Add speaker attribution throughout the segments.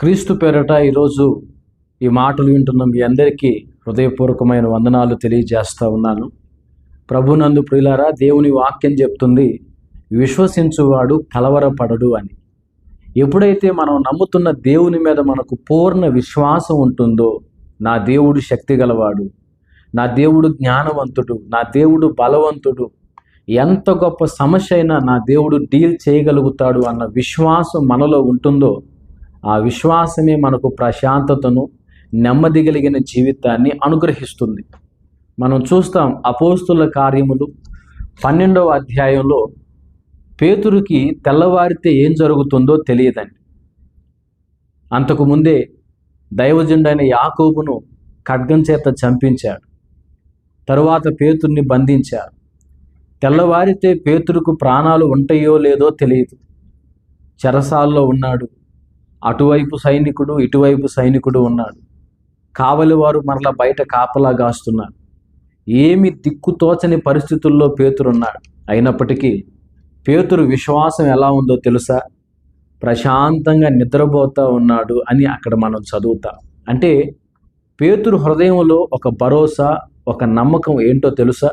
Speaker 1: క్రీస్తు పేరట ఈరోజు ఈ మాటలు వింటున్న మీ అందరికీ హృదయపూర్వకమైన వందనాలు తెలియజేస్తూ ఉన్నాను. ప్రభునందు ప్రియులారా దేవుని వాక్యం చెప్తుంది విశ్వసించువాడు కలవరపడడు అని. ఎప్పుడైతే మనం నమ్ముతున్న దేవుని మీద మనకు పూర్ణ విశ్వాసం ఉంటుందో నా దేవుడు శక్తి గలవాడు నా దేవుడు జ్ఞానవంతుడు నా దేవుడు బలవంతుడు ఎంత గొప్ప సమస్య అయినా నా దేవుడు డీల్ చేయగలుగుతాడు అన్న విశ్వాసం మనలో ఉంటుందో ఆ విశ్వాసమే మనకు ప్రశాంతతను నెమ్మది కలిగిన జీవితాన్ని అనుగ్రహిస్తుంది. మనం చూస్తాం అపోస్తుల కార్యములు పన్నెండవ అధ్యాయంలో పేతురుకి తెల్లవారితే ఏం జరుగుతుందో తెలియదండి. అంతకు ముందే దైవజుండైన యాకోబును ఖడ్గం చేత చంపించాడు. తరువాత పేతుర్ని బంధించారు. తెల్లవారితే పేతురుకు ప్రాణాలు ఉంటాయో లేదో తెలియదు. చెరసాల్లో ఉన్నాడు. అటువైపు సైనికుడు ఇటువైపు సైనికుడు ఉన్నాడు. కావలి వారు మరలా బయట కాపలా గాస్తున్నారు. ఏమి దిక్కుతోచని పరిస్థితుల్లో పేతురున్నాడు. అయినప్పటికీ పేతురు విశ్వాసం ఎలా ఉందో తెలుసా? ప్రశాంతంగా నిద్రపోతూ ఉన్నాడు అని అక్కడ మనం చదువుతాం. అంటే పేతురు హృదయంలో ఒక భరోసా ఒక నమ్మకం ఏంటో తెలుసా?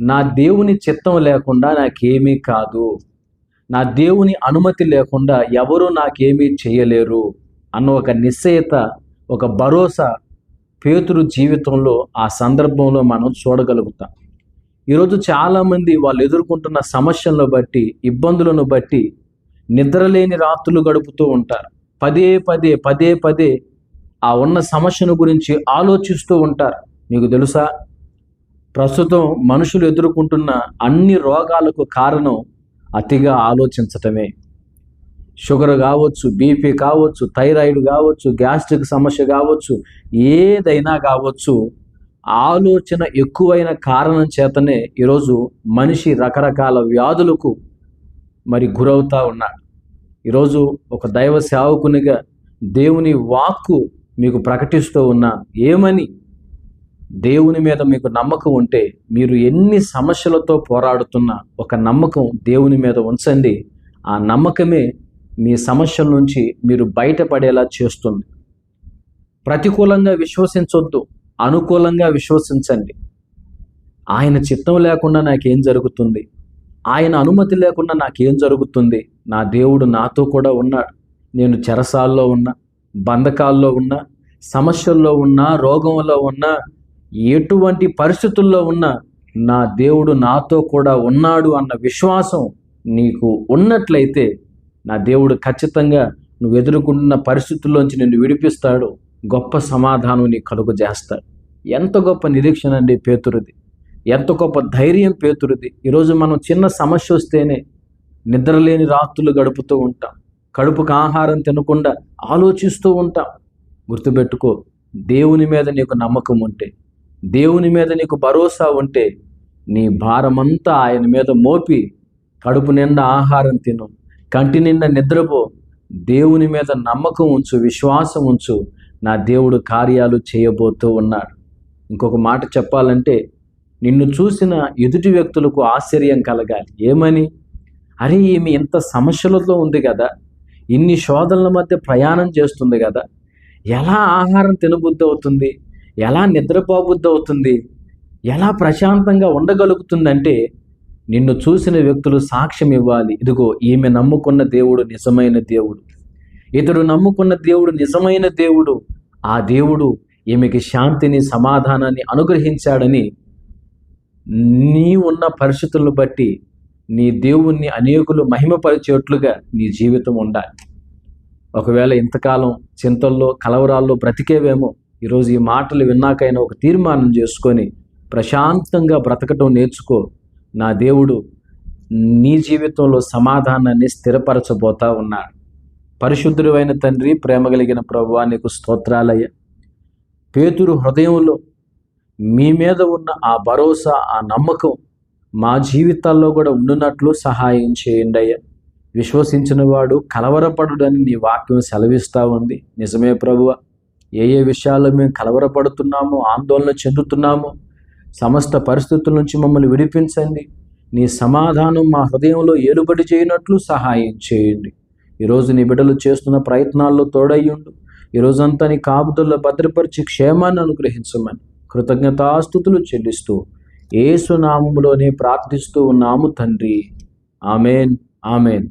Speaker 1: నా దేవుని చిత్తం లేకుండా నాకేమీ కాదు. నా దేవుని అనుమతి లేకుండా ఎవరు నాకేమీ చేయలేరు అన్న ఒక నిశ్చయత ఒక భరోసా పేతురు జీవితంలో ఆ సందర్భంలో మనం చూడగలుగుతాం. ఈరోజు చాలామంది వాళ్ళు ఎదుర్కొంటున్న సమస్యలను బట్టి ఇబ్బందులను బట్టి నిద్రలేని రాత్రులు గడుపుతూ ఉంటారు. పదే పదే పదే పదే ఆ ఉన్న సమస్యను గురించి ఆలోచిస్తూ ఉంటారు. మీకు తెలుసా? ప్రస్తుతం మనుషులు ఎదుర్కొంటున్న అన్ని రోగాలకు కారణం అతిగా ఆలోచించటమే. షుగర్ కావచ్చు బీపీ కావచ్చు థైరాయిడ్ కావచ్చు గ్యాస్ట్రిక్ సమస్య కావచ్చు ఏదైనా కావచ్చు ఆలోచన ఎక్కువైన కారణం చేతనే ఈరోజు మనిషి రకరకాల వ్యాధులకు మరి గురవుతూ ఉన్నాడు. ఈరోజు ఒక దైవ సేవకునిగా దేవుని వాక్కు మీకు ప్రకటిస్తూ ఉన్నా ఏమని దేవుని మీద మీకు నమ్మకం ఉంటే మీరు ఎన్ని సమస్యలతో పోరాడుతున్న ఒక నమ్మకం దేవుని మీద ఉంచండి. ఆ నమ్మకమే మీ సమస్యల నుంచి మీరు బయటపడేలా చేస్తుంది. ప్రతికూలంగా విశ్వసించొద్దు అనుకూలంగా విశ్వసించండి. ఆయన చిత్తం లేకుండా నాకేం జరుగుతుంది? ఆయన అనుమతి లేకుండా నాకేం జరుగుతుంది? నా దేవుడు నాతో కూడా ఉన్నాడు. నేను చెరసాల్లో ఉన్నా బంధకాల్లో ఉన్నా సమస్యల్లో ఉన్నా రోగంలో ఉన్నా ఎటువంటి పరిస్థితుల్లో ఉన్నా నా దేవుడు నాతో కూడా ఉన్నాడు అన్న విశ్వాసం నీకు ఉన్నట్లయితే నా దేవుడు ఖచ్చితంగా నువ్వు ఎదుర్కొంటున్న పరిస్థితుల్లోంచి నిన్ను విడిపిస్తాడు. గొప్ప సమాధానం నీ కలుగు చేస్తాడు ఎంత గొప్ప నిరీక్షణ అండి పేతురుది. ఎంత గొప్ప ధైర్యం పేతురుది. ఈరోజు మనం చిన్న సమస్య వస్తేనే నిద్రలేని రాత్రులు గడుపుతూ ఉంటాం. కడుపుకు ఆహారం తినకుండా ఆలోచిస్తూ ఉంటాం. గుర్తుపెట్టుకో దేవుని మీద నీకు నమ్మకం ఉంటే దేవుని మీద నీకు భరోసా ఉంటే నీ భారమంతా ఆయన మీద మోపి కడుపు నిండా ఆహారం తిను. కంటి నిండా నిద్రపో. దేవుని మీద నమ్మకం ఉంచు విశ్వాసం ఉంచు. నా దేవుడు కార్యాలు చేయబోతూ ఉన్నాడు. ఇంకొక మాట చెప్పాలంటే నిన్ను చూసిన ఎదుటి వ్యక్తులకు ఆశ్చర్యం కలగాలి. ఏమని? అరే ఈమె ఇంత సమస్యలతో ఉంది కదా. ఇన్ని శోధనల మధ్య ప్రయాణం చేస్తుంది కదా. ఎలా ఆహారం తినబుద్ధి అవుతుంది? ఎలా నిద్రపోబుద్ధి అవుతుంది ఎలా ప్రశాంతంగా ఉండగలుగుతుందంటే నిన్ను చూసిన వ్యక్తులు సాక్ష్యం ఇవ్వాలి. ఇదిగో ఈమె నమ్ముకున్న దేవుడు నిజమైన దేవుడు. ఇతడు నమ్ముకున్న దేవుడు నిజమైన దేవుడు. ఆ దేవుడు ఈమెకి శాంతిని సమాధానాన్ని అనుగ్రహించాడని నీ ఉన్న పరిస్థితులను బట్టి నీ దేవుణ్ణి అనేకులు మహిమపరిచేట్లుగా నీ జీవితం ఉండాలి. ఒకవేళ ఇంతకాలం చింతల్లో కలవరాల్లో బ్రతికేవేమో ఈరోజు ఈ మాటలు విన్నాకైనా ఒక తీర్మానం చేసుకొని ప్రశాంతంగా బ్రతకటం నేర్చుకో. నా దేవుడు నీ జీవితంలో సమాధానాన్ని స్థిరపరచబోతా ఉన్నాడు. పరిశుద్ధుడైన తండ్రి ప్రేమ కలిగిన ప్రభువా నీకు స్తోత్రాలయ్య. పేతురు హృదయంలో మీ మీద ఉన్న ఆ భరోసా ఆ నమ్మకం మా జీవితాల్లో కూడా ఉండునట్లు సహాయం చేయండి అయ్యా విశ్వసించిన వాడు కలవరపడుడని నీ వాక్యం సెలవిస్తూ ఉంది. నిజమే ప్రభువ. ఏ ఏ విషయాల్లో మేము కలవరపడుతున్నామో ఆందోళన చెందుతున్నామో సమస్త పరిస్థితుల నుంచి మమ్మల్ని విడిపించండి. నీ సమాధానం మా హృదయంలో ఏలుబడి చేయనట్లు సహాయం చేయండి. ఈరోజు నీ బిడ్డలు చేస్తున్న ప్రయత్నాల్లో తోడయ్యుండు. ఈరోజంతా నీ కాపుదల్లో భద్రపరిచి క్షేమాన్ని అనుగ్రహించమని కృతజ్ఞతాస్థుతులు చెల్లిస్తూ ఏసునామంలోనే ప్రార్థిస్తూ ఉన్నాము తండ్రి. ఆమెన్. ఆమెన్.